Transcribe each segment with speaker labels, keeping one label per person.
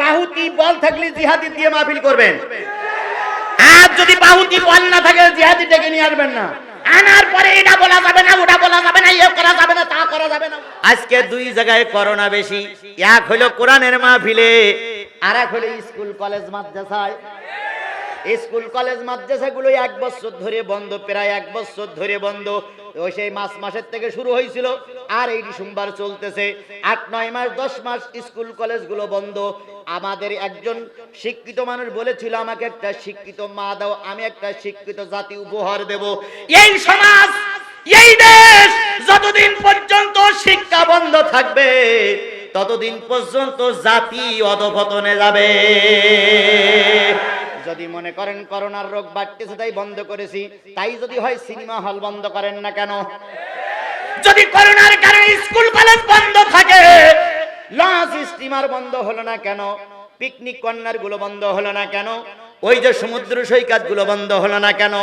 Speaker 1: বাহুতি বল থাকলে জিহাদি দিয়ে মাহফিল করবেন। আর যদি বাহুতি বল না থাকে, জিহাদি ডেকে নিয়ে আসবেন না। আনার পরে এটা বলা যাবে না, ওটা বলা যাবে না ইয়ে করা যাবে না, তা করা যাবে না। আজকে দুই জায়গায় করোনা বেশি, এক হলো কোরআনের মাহফিলে আর এক হলো স্কুল, কলেজ, মাদ্রাসায়। স্কুল, কলেজ মাদ্রাসাগুলো এক বছর ধরে বন্ধ, প্রায় এক বছর ধরে বন্ধ। ওই সেই মাস মাসের থেকে শুরু হয়েছিল, আর এই সোমবার চলতেছে। আট, নয় মাস, দশ মাস স্কুল, কলেজগুলো বন্ধ। আমাদের একজন শিক্ষিত মানুষ বলেছিল, আমাকে একটা শিক্ষিত মা দাও, আমি একটা শিক্ষিত জাতি উপহার দেব। এই সমাজ, এই দেশ যতদিন পর্যন্ত শিক্ষা বন্ধ থাকবে, ততদিন পর্যন্ত জাতি অধপতনে যাবে। যদি মনে করেন করোনার রোগ বাড়তেছে তাই বন্ধ করেছি, তাই যদি হয় সিনেমা হল বন্ধ করেন না কেন? যদি করোনার কারণে স্কুল কলেজ বন্ধ থাকে লঞ্চ স্টিমার বন্ধ হলো না কেন? পিকনিক কর্নারগুলো বন্ধ হলো না কেন? ওই যে সমুদ্র সৈকতগুলো বন্ধ হলো না কেন?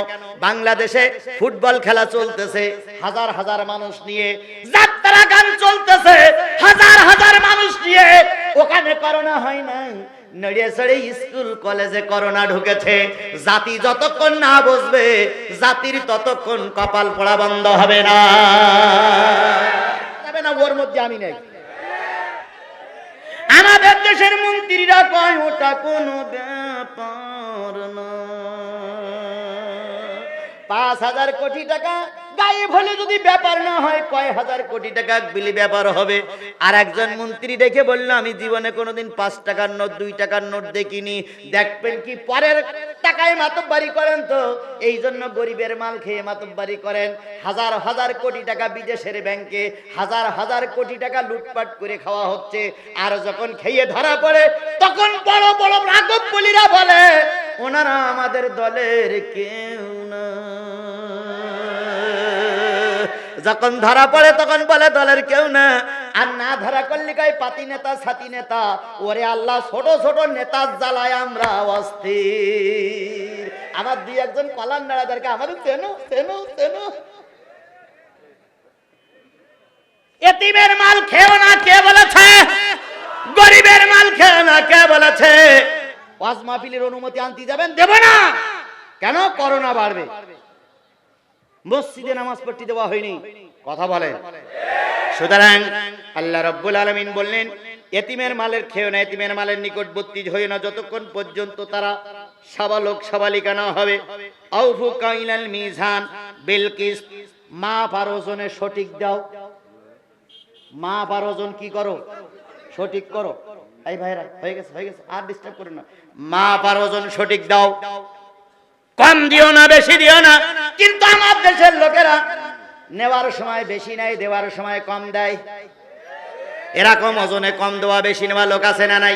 Speaker 1: বাংলাদেশে ফুটবল খেলা চলতেছে, হাজার হাজার মানুষ নিয়ে যাত্রা গান চলতেছে, হাজার হাজার মানুষ নিয়ে। ওখানে করোনা হয় না নড়িয়ে চড়ে স্কুল, কলেজে করোনা ঢুকেছে। জাতি যতক্ষণ না ওর মধ্যে আমি নেই। আমাদের দেশের মন্ত্রীরা কয়, ওটা কোনো ব্যাপার পাঁচ হাজার কোটি টাকা গায়েব হলে যদি ব্যাপার না হয়, কয় হাজার কোটি টাকা বিলি ব্যাপার হবে। আর একজন মন্ত্রী দেখে বলল, আমি জীবনে কোনোদিন পাঁচ টাকার নোট, দুই টাকার নোট দেখিনি। দেখবেন কি পরের টাকায় মাতব্বারি করেন তো? এই জন্য গরিবের মাল খেয়ে মাতব্বারি করেন। হাজার হাজার কোটি টাকা বিদেশের ব্যাংকে, হাজার হাজার কোটি টাকা লুটপাট করে খাওয়া হচ্ছে। আর যখন খেয়ে ধরা পড়ে, তখন বড় বড় রাঘব বলিরা বলে, ওনারা আমাদের দলের কেউ যখন ধরা পড়ে তখন বলে, দলের কেউ না। আর না ধরা করলে কয়, পাতি নেতা ছাতি নেতা। ওরে আল্লাহ, ছোট ছোট নেতা জ্বালায় আমরা অস্থির। আমার দুই একজন কলার নাড়াদেরকে আমাদের চেনো চেনো চেনো। এতিমের মাল খেও না, কে বলেছে? গরিবের মাল খেও না, কে বলেছে? ওয়াজ মাহফিলের অনুমতি আনতে যাবেন? দেব না। কেন? করোনা বাড়বে। মসজিদে নামাজ পড়তে দেওয়া হয়নি। কথা বলেন সুতরাং আল্লাহ রব্বুল আলমিন বললেন, এতিমের মালের খেয়েও না, এতিমের মালের নিকটবর্তী হয়ে না, যতক্ষণ পর্যন্ত তারা সাবালক, সাবালিকা না হবে। আউফু কাইলাল মিজান, বিলকিস মা পারোজনে সঠিক দাও। মা পারোজন কি করো? সঠিক করো। এই ভাইরা, হয়ে গেছে হয়ে গেছে, আর ডিস্টার্ব করো না। মা পারোজন সঠিক দাও। কম দিও না, বেশি দিও না। কিন্তু আমার দেশের লোকেরা নেওয়ার সময় বেশি নাই দেওয়ার সময় কম দেয়। এরকম ওজনে কম দেওয়া, বেশি নেওয়া লোক আছে না নাই?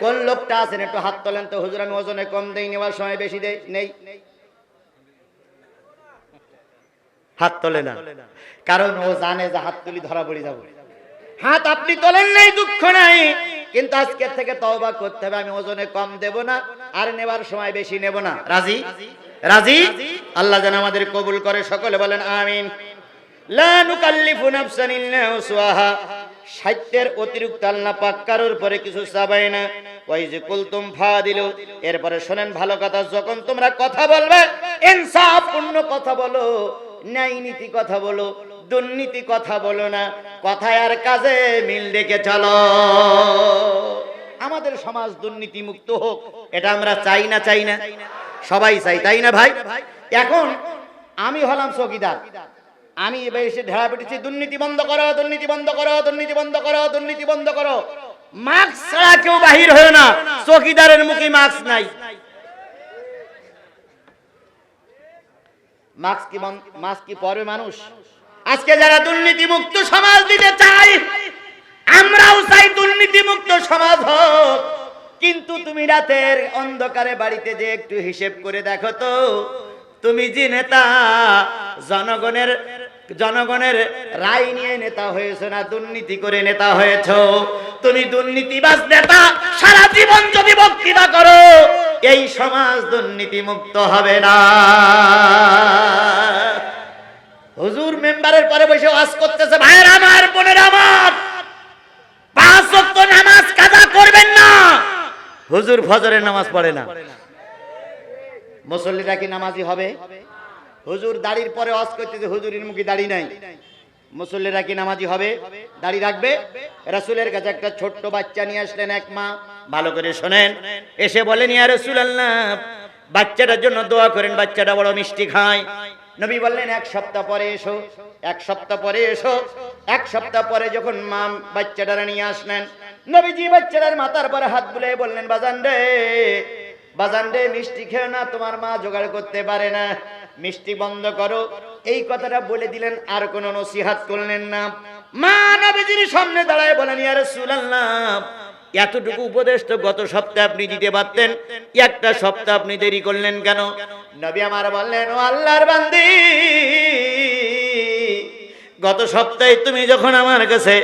Speaker 1: কোন লোকটা আছেন, একটু হাত তোলেন তো, হুজুর, আমি ওজনে কম দেই, নেওয়ার সময় বেশি দেই, নেই? হাত তোলে না। কারণ ও জানে যে হাত তুলি ধরা পড়ে যাব। হাত আপনি তোলেন নাই, দুঃখ নাই। কিন্তু আজকের থেকে তওবা করতে হবে, আমি ওজনে কম দেব না, আর নেবার সময় বেশি নেব না। রাজি? রাজি? আল্লাহ যেন আমাদের কবুল করে, সকলে বলেন আমিন। পরে কিছু না। ওই যে ফাদিলু। এরপরে শোনেন ভালো কথা, যখন তোমরা কথা বলবে কথা বলো ন্যায় নীতি কথা বলো দুর্নীতি কথা বলো না, কথায় আর কাজে মিল রেখে চলো। আমাদের সমাজ দুর্নীতি মুক্ত হোক, এটা আমরা চাই না চাই না। সবাই চাই, তাই না ভাই? এখন আমি হলাম চকিদার। আমি এসে ঢেড়া পেটেছি, দুর্নীতি বন্ধ করো, দুর্নীতি বন্ধ করো, দুর্নীতি বন্ধ করো, দুর্নীতি বন্ধ করো। মাস্ক ছাড়া কেউ বাহির হয় না, চকিদারের মুখে মাস্ক নাই। মাস্ক কি মাস্ক কি পরে মানুষ? আজকে যারা দুর্নীতি মুক্ত সমাজ দিতে চাই আমরাও চাই দুর্নীতি মুক্ত সমাজ হোক। কিন্তু তুমি রাতের অন্ধকারে বাড়িতে যে একটু হিসেব করে দেখো তো, তুমি যে নেতা, জনগণের জনগণের রায় নিয়ে নেতা হয়েছ না, দুর্নীতি করে নেতা হয়েছ? তুমি দুর্নীতিবাজ নেতা, সারা জীবন যদি বক্তৃতা করো, এই সমাজ দুর্নীতি মুক্ত হবে না। হুজুর মেম্বারের পরে বসে ওয়াজ করতেছে, ভাইয়ের আমার, বোনের আমার, পাঁচ ওয়াক্ত নামাজ কাজা করবেন না। হুজুর ফজরের নামাজ পড়ে না। মুসল্লিরা কি নামাজি হবে? হুজুর দাড়ির পরে অস করতেছে, হুজুরের মুখে দাড়ি নাই। মুসল্লিরা কি নামাজি হবে? দাড়ি রাখবে? রাসূলের কাছে একটা ছোট্ট বাচ্চা নিয়ে আসলেন এক মা। ভালো করে শোনেন। এসে বলেন, ইয়া রাসূলুল্লাহ, বাচ্চাটার জন্য দোয়া করেন, বাচ্চাটা বড় মিষ্টি খায়। নবী বললেন, এক সপ্তাহ পরে এসো, এক সপ্তাহ পরে এসো। এক সপ্তাহ পরে যখন মা বাচ্চাটারা নিয়ে আসলেন, নবীজি বাচ্চাটার মাথার পরে হাত বুলে বললেন, বাজান রে বাজান রে, মিষ্টি খেও না, তোমার মা জোগাড় করতে পারে না। মিষ্টি বন্ধ করো। এই কথাটা বলে দিলেন, আর কোন নসিহাত করলেন না। মা নবীজির সামনে দাঁড়ায় বলেন, ইয়া রাসূলুল্লাহ এতটুকু উপদেশ তো গত সপ্তাহে আপনি দিতে পারতেন। একটা সপ্তাহ আপনি দেরি করলেন কেন? নবী আমার বললেন, ও আল্লাহর বান্দি, গত সপ্তাহে তুমি যখন আমার কাছে,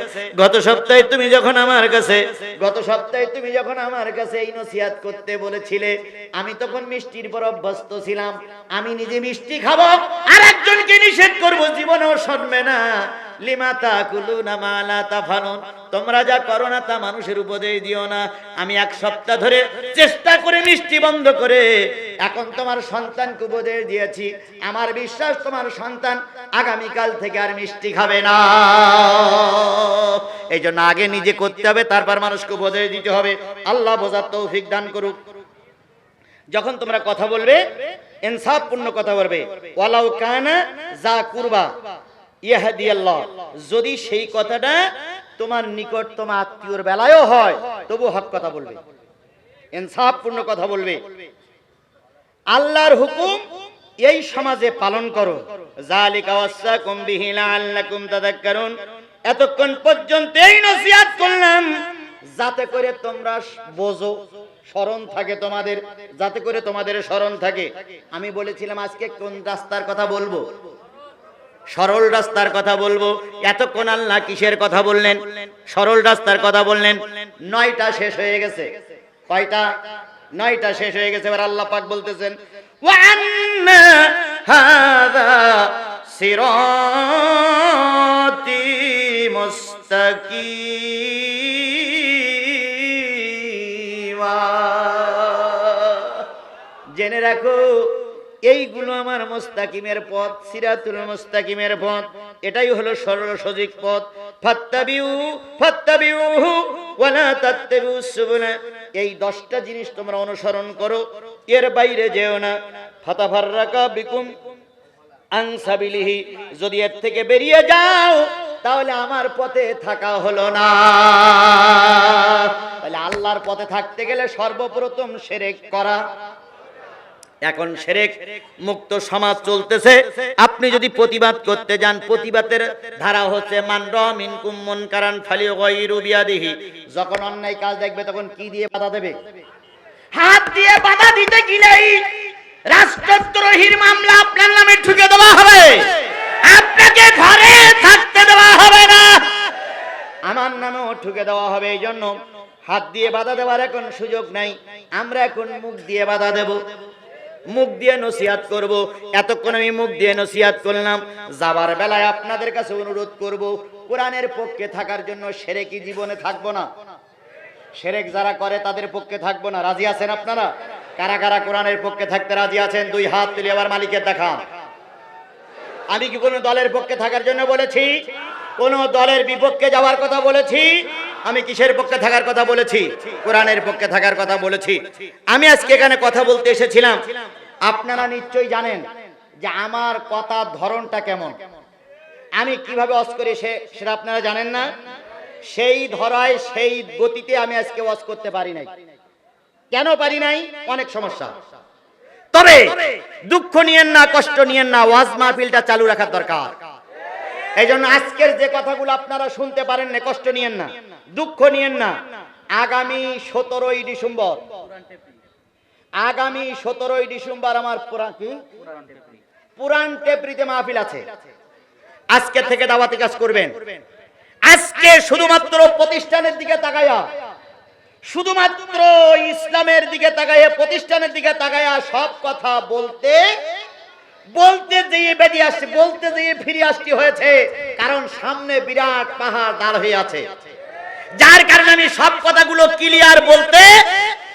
Speaker 1: গত সপ্তাহে তুমি যখন আমার কাছে, গত সপ্তাহে তুমি যখন আমার কাছে এই নসিহাত করতে বলেছিলে, আমি তখন মিষ্টির পর অভ্যস্ত ছিলাম। আমি নিজে মিষ্টি খাব আর একজনকে নিষেধ করব, জীবনেও শুনবে না। তাফানুন। তোমরা যা করো না তা মানুষের উপদেশ দিও না। আমি এক সপ্তাহ ধরে চেষ্টা করে মিষ্টি বন্ধ করে এখন তোমার সন্তানকে উপদেশ দিয়েছি। আমার বিশ্বাস, তোমার সন্তান আগামীকাল থেকে আর মিষ্টি খাবে না। এই জন্য আগে নিজে করতে হবে, তারপর মানুষকে উপদেশ দিতে হবে। আল্লাহ বোঝার তৌফিক দান করুক। যখন তোমরা কথা বলবে, ইনসাফপূর্ণ কথা বলবে। ওয়ালাউ কানা যা কুরবা। যদি সেই কথাটা তোমার নিকটতম আত্মীয়র বেলায়ও হয় তবু হক কথা বলবে। ইনসাফপূর্ণ কথা বলবে। আল্লাহর হুকুম এই সমাজে পালন করো। এতক্ষণ পর্যন্ত এই করলাম। যাতে করে তোমরা বোঝো, স্মরণ থাকে তোমাদের, যাতে করে তোমাদের স্মরণ থাকে। আমি বলেছিলাম আজকে কোন রাস্তার কথা বলব? সরল রাস্তার কথা বলব। এতক্ষণ আল্লাহ কিসের কথা বললেন? সরল রাস্তার কথা বললেন। নয়টা শেষ হয়ে গেছে। কয়টা? নয়টা শেষ হয়ে গেছে। এবার আল্লাহ পাক বলতেছেন জেনে রাখো এইগুলো আমার মুস্তাকিমের পথ, সিরাতুল মুস্তাকিমের পথ। এটাই হলো সরল সজিক পথ। ফাত্তাবিউ, ফাত্তাবিউহু, ওয়ালা তাত্তাবিউস সুবুলা। এই দশটা জিনিস তোমরা অনুসরণ করো, এর বাইরে যেও না। ফাতাফাররাকা বিকুম আনসাবিলিহি যদি এর থেকে বেরিয়ে যাও, তাহলে আমার পথে থাকা হলো না। তাহলে আল্লাহর পথে থাকতে গেলে সর্বপ্রথম সেরেক করা। এখন সেরেক মুক্ত সমাজ চলতেছে। আপনি যদি প্রতিবাদ করতে যান, প্রতিবাদের ধারা হচ্ছে, মান রমিন কুম্মন কারান ফালি গায়রু বিয়াদিহি। যখন অন্যায় কাজ দেখবে, তখন কি দিয়ে বাধা দেবে? হাত দিয়ে বাধা দিতে গেলেই রাষ্ট্রদ্রোহীর মামলা আপনার নামে ঠুকে দেওয়া হবে। আপনাকে ঘরে থাকতে দেওয়া হবে না। আমার নামেও ঠুকে দেওয়া হবে এই জন্য হাত দিয়ে বাধা দেওয়ার এখন সুযোগ নাই। আমরা এখন মুখ দিয়ে বাধা দেব। মুখ দিয়ে নসিহাত করব। এতক্ষণ আমি মুখ দিয়ে নসিহাত করলাম। যাবার বেলায় আপনাদের কাছে অনুরোধ করব, কোরআনের পক্ষে থাকার জন্য সেরেকি জীবনে থাকব না? সেরেক যারা করে তাদের পক্ষে থাকব না। রাজি আছেন আপনারা? কারা কারা কোরআনের পক্ষে থাকতে রাজি আছেন? দুই হাত তুলে আবার মালিকের দেখা আমি কি কোনো দলের পক্ষে থাকার জন্য বলেছি? কোন দলের বিপক্ষে যাওয়ার কথা বলেছি? আমি কিসের পক্ষে থাকার কথা বলেছি? কোরআনের পক্ষে থাকার কথা বলেছি। আমি আজকে এখানে কথা বলতে এসেছিলাম। আপনারা নিশ্চয়ই জানেন যে আমার কথার ধরনটা কেমন। আমি কীভাবে অস করি সে সেটা আপনারা জানেন না। সেই ধরায় সেই গতিতে আমি আজকে ওয়াজ করতে পারি নাই। কেন পারি নাই? অনেক সমস্যা। তবে দুঃখ নিয়েন না, কষ্ট নিয়েন না, ওয়াজ মাহফিলটা চালু রাখার দরকার। এই আজকের যে কথাগুলো আপনারা শুনতে পারেন না, কষ্ট নিয়েন না। দুঃখ নিয়েন না। আগামী সতেরোই ডিসেম্বর। আগামী সতেরোই ডিসেম্বর আমার পুরা কি? পুরান টেপরিতে মাহফিল আছে। আজকে থেকে দাওয়াতি কাজ করবেন। আজকে শুধুমাত্র প্রতিষ্ঠানের দিকে তাকায়া। শুধুমাত্র ইসলামের দিকে তাকাইয়া প্রতিষ্ঠানের দিকে তাকাইয়া সব কথা বলতে বলতে যেয়ে বেরিয়ে আসছে, বলতে যেয়ে ফিরে আসতে হয়েছে। কারণ সামনে বিরাট পাহাড় দাঁড় হয়ে আছে। যার কারণে আমি সব কথাগুলো ক্লিয়ার বলতে